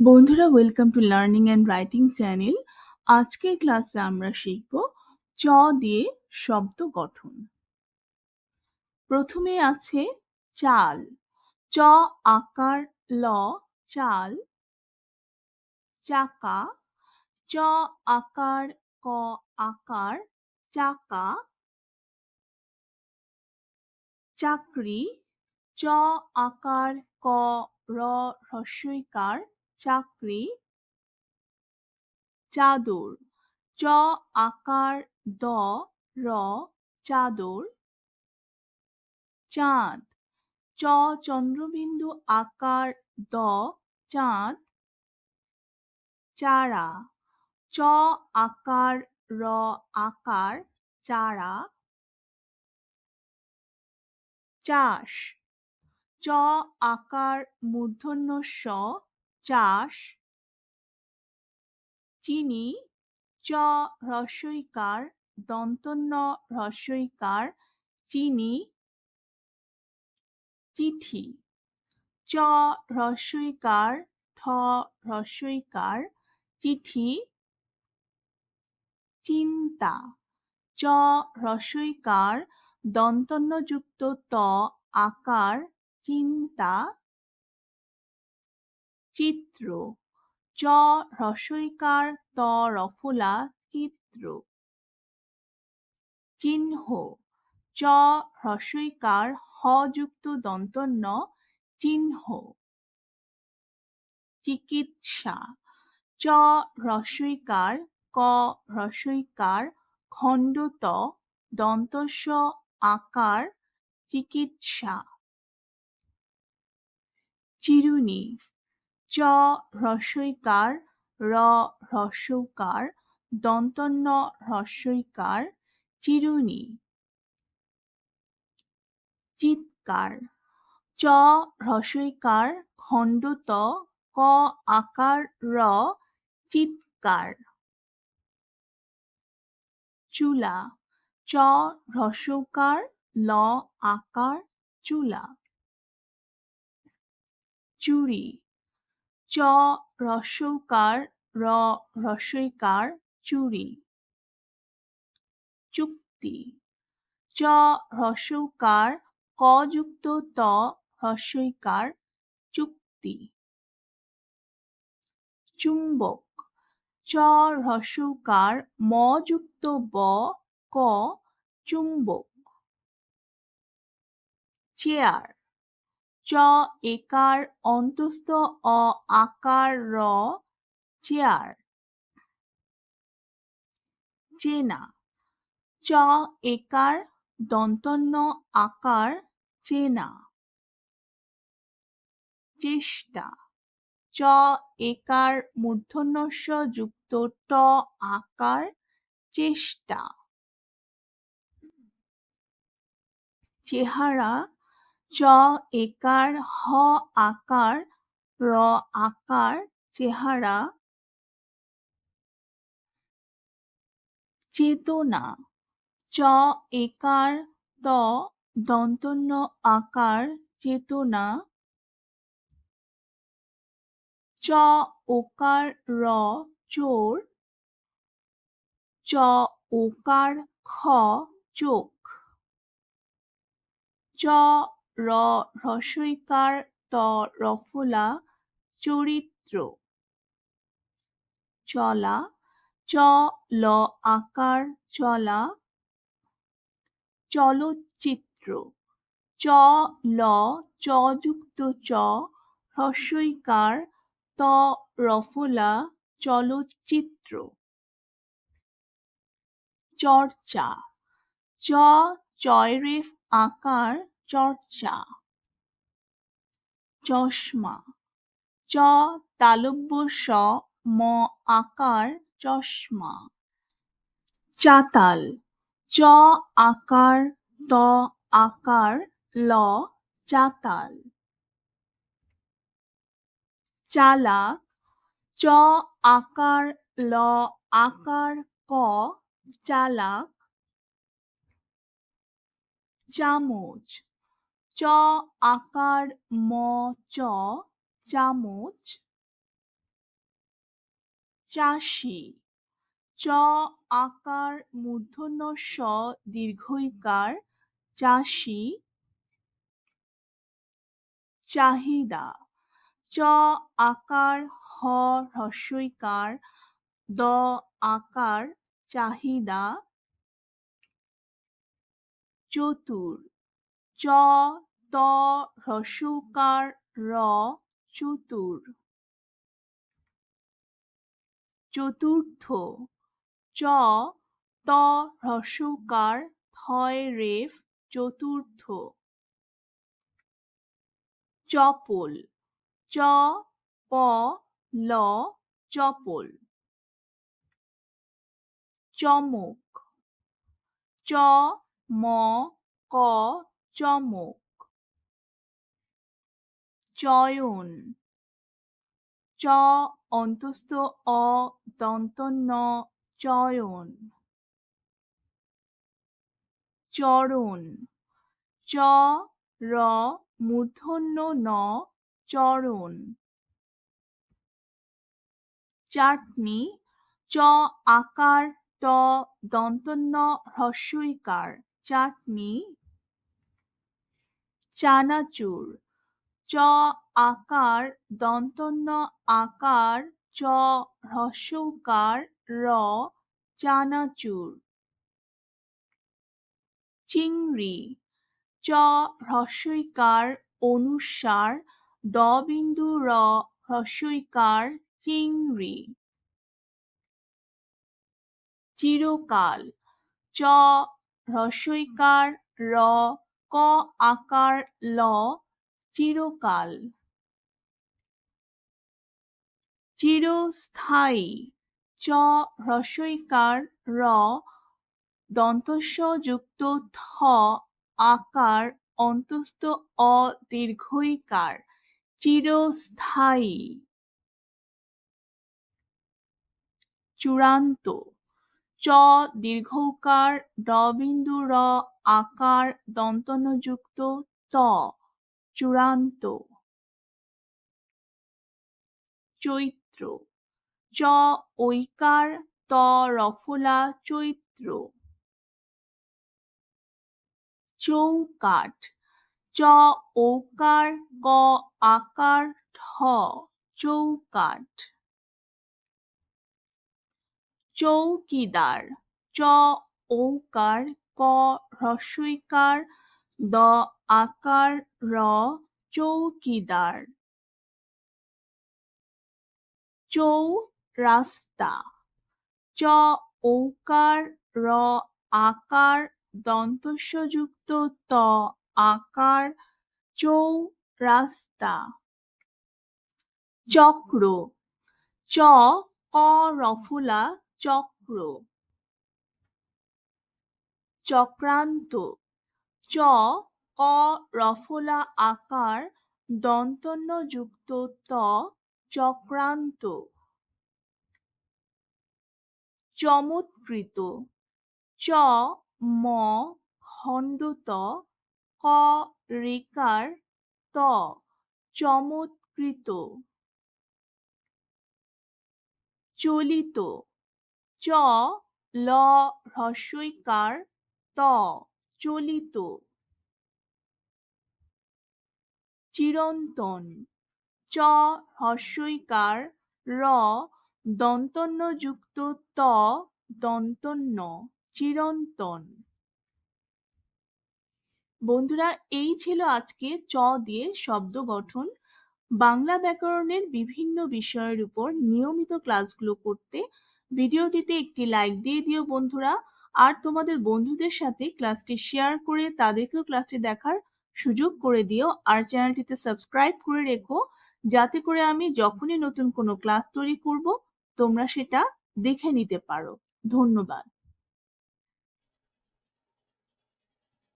বন্ধুরা welcome to learning and writing channel আজকের ক্লাসে আমরা শিখব চ দিয়ে শব্দ গঠন। প্রথমে আছে চাল। চ আকার, ল চাল। চাকা। চ আকার, ক আকার। চাকা। চাকরি। চ আকার, ক র হ্রস্বইকার চাকরি চাদর। চ আকার দ, র চাদর। চাঁদ। চ চন্দ্রবিন্দু আকার দ, চাঁদ। চারা। চ আকার র আকার, চারা। চাষ। চ আকার মূর্ধন্য স চাষ চিনি চ হ্রস্বইকার দন্তন্য হ্রস্বইকার চিনি চিঠি চ হ্রস্বইকার ঠ হ্রস্বইকার চিঠি চিন্তা চ হ্রস্বইকার দন্তন্যযুক্ত ত আকার, চিন্তা চিত্র। চ হ্রস্বইকার ত রফলা, চিত্র। চিহ্ন। চ হ্রস্বইকার হ যুক্ত দন্তন্য, চিহ্ন। চিকিৎসা। চ হ্রস্বইকার ক হ্রস্বইকার খণ্ডত, দন্তস্ব আকার, চিকিৎসা। চিরুনি। চ হ্রস্বইকার, র হ্রস্বকার, দন্তন্য হ্রস্বইকার, চিরুনি। চিৎকার। চ হ্রস্বইকার, খণ্ডত, ক আকার, র চিৎকার। চুলা। চ হ্রস্বকার, ল আকার, চুলা। চুরি চ হ্রস্বকার র হ্রস্বইকার চুরি। চুক্তি। চ হ্রস্বকার ক যুক্ত ত হ্রস্বইকার চুক্তি। চুম্বক। চ হ্রস্বকার ম যুক্ত ব, ক চুম্বক। চেয়ার। চ একার অন্তস্থ অ আকার র চেয়ার। চেনা। চ একার দন্তন্য আকার চেনা। চেষ্টা। চ একার মূর্ধন্যস্ব যুক্ত ট আকার চেষ্টা। চেহারা চ একার, হ আকার, র আকার, চেহারা, চেতনা, চ একার, ত দন্তন্য আকার, চেতনা, চ ওকার, র চোর, চ ওকার, খ চোখ, চ র হ্রস্বইকার ত, রফলা, চরিত্র। চলা, চ, ল, আকার, চলা, চলচ্চিত্র। চ, ল চ যুক্ত চ হ্রস্বইকার ত, রফলা, চলচ্চিত্র। চর্চা, চ, চয়রেফ আকার চর্চা। চশমা। চ তালব্য স ম আকার চশমা। চাতাল। চ আকার, ত আকার, ল চাতাল। চালাক। চ আকার, ল আকার, ক চালাক। চামচ। চ আকার, ম, চ, চামচ। চাষি। চ আকার, মূর্ধন্য, স দীর্ঘইকার, চাষি। চাহিদা। চ আকার, হ হ্রস্বইকার, দ আকার, চাহিদা। চতুর। চ ত হ্রস্বকার র চতুর চতুর্থ চ ত হ্রস্বকার থয় রেফ চতুর্থ। চপল চ প ল চপল চমক চ ম ক চমক চয়ন। চ অন্তস্থ, অ দন্ত ন চয়ন। চরণ। চ র মূর্ধন্য, ন চরণ। চাটনি। চ আকার, ট দন্তন্য, হ্রস্বইকার। চাটনি। চানাচুর। চ আকার, দন্তন্য আকার, চ হ্রস্বকার, র চানাচুর। চিংড়ি, চ হ্রস্বইকার, অনুসার, ড বিন্দু, র হ্রস্বইকার, চিংড়ি। চিরকাল, চ হ্রস্বইকার, র ক আকার, ল চিরকাল, চিরস্থায়ী, চ হ্রস্বইকার র দন্তস্ব যুক্ত থ আকার, অন্তস্থ, অ দীর্ঘইকার, চিরস্থায়ী। চূড়ান্ত, চ দীর্ঘকার ড বিন্দু, র আকার, দন্তনযুক্ত, ত চূড়ান্ত। চৈত্র। চ ঐকার, ত রফলা চৈত্র। চৌকাঠ। চ ওকার ক আকার, ঠ চৌকাঠ। চৌকিদার। চ ঔকার, ক হ্রস্বইকার দ আকার র চৌকিদার। চৌ রাস্তা চ ঔকার র আকার। দন্তস্বযুক্ত ত আকার। চৌ রাস্তা চক্র। চ ক রফুলা চক্র। চক্রান্ত। চ ক, রফলা আকার দন্তন্য যুক্ত ত, চক্রান্ত। চমৎকৃত। চ, ম, খণ্ডত। ক রেকার ত, চমৎকৃত। চলিত। চ, ল হ্রস্বইকার ত, চলিত। চিরন্তন। চ হ্রস্বইকার র দন্তন্য যুক্ত ত দন্তন্য, চিরন্তন। বন্ধুরা, এই ছিল আজকে চ দিয়ে শব্দ গঠন। বাংলা ব্যাকরণের বিভিন্ন বিষয়ের উপর নিয়মিত ক্লাসগুলো করতে ভিডিওটিতে একটি লাইক দিয়ে দিও বন্ধুরা। আর তোমাদের বন্ধুদের সাথে ক্লাসটি শেয়ার করে তাদেরকেও ক্লাসটি দেখার সুযোগ করে দিও আর চ্যানেলটিতে সাবস্ক্রাইব করে রেখো। যাতে করে আমি যখনই নতুন কোনো ক্লাস তৈরি করব, তোমরা সেটা দেখে নিতে পারো। ধন্যবাদ।